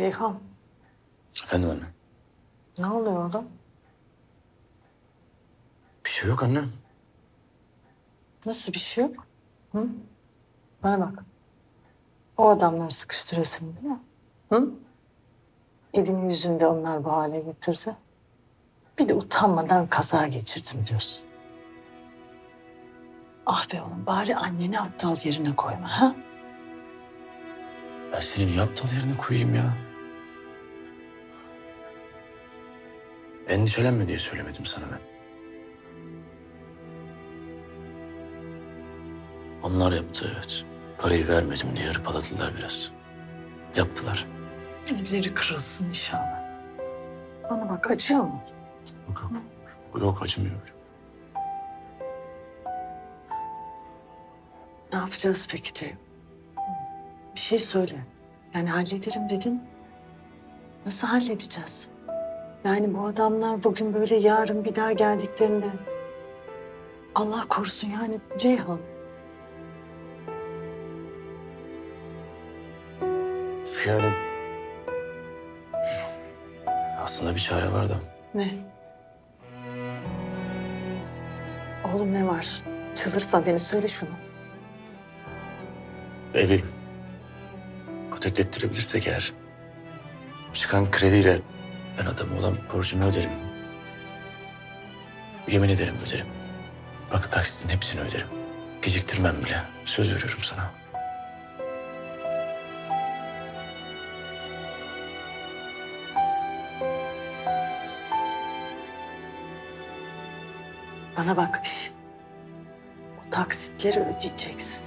Ceyhan, Efendim anne. ne oluyor oğlum? Bir şey yok anne. Nasıl bir şey yok? Hı? Bana bak. O adamlar sıkıştırıyor seni değil mi? Hı? Elini yüzünde onlar bu hale getirdi. Bir de utanmadan kaza geçirdim diyorsun. Ah be oğlum bari anneni aptal yerine koyma ha? Ben seni niye aptal yerine koyayım ya? Endişelenme diye söylemedim sana ben. Onlar yaptı evet. Parayı vermedim diye hırpaladılar biraz. Yaptılar. Elleri kırılsın inşallah. Bana bak acıyor mu? Yok, yok acımıyor. Ne yapacağız peki Ceyhun? Bir şey söyle. Yani hallederim dedin. Nasıl halledeceğiz? Yani bu adamlar bugün böyle yarın bir daha geldiklerinde... Allah korusun yani Ceyhan. Yani... Aslında bir çare var da. Ne? Oğlum ne var? Çıldırtma beni söyle şunu. Evi teklettirebilirsek eğer çıkan krediyle ben adama olan borcumu öderim. Yemin ederim öderim. Bak taksitin hepsini öderim. Geciktirmem bile. Söz veriyorum sana. Bana bak. şş. O taksitleri ödeyeceksin.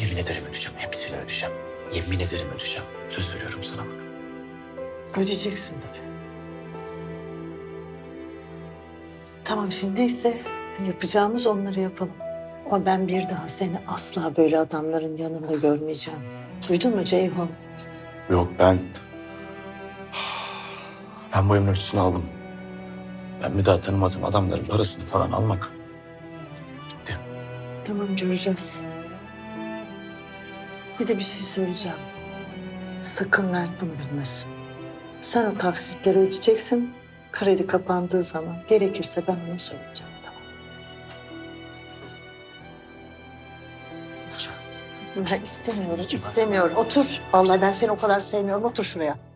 Yemin ederim ödeyeceğim. Hepsini ödeyeceğim. Yemin ederim ödeyeceğim. Söz veriyorum sana bak. Ödeyeceksin tabii. Tamam şimdi neyse yapacağımız onları yapalım. Ama ben bir daha seni asla böyle adamların yanında görmeyeceğim. Duydun mu Ceyhun? Yok ben... Ben bu emlakçısını aldım. Ben bir daha tanımadığım adamların parasını falan almak. Bitti. Tamam göreceğiz. Bir de bir şey söyleyeceğim. Sakın Mert bunu bilmesin. Sen o taksitleri ödeyeceksin. Kredi kapandığı zaman gerekirse ben ona söyleyeceğim. Tamam. Ben istemiyorum, istemiyorum. Otur. Vallahi ben seni o kadar sevmiyorum. Otur şuraya.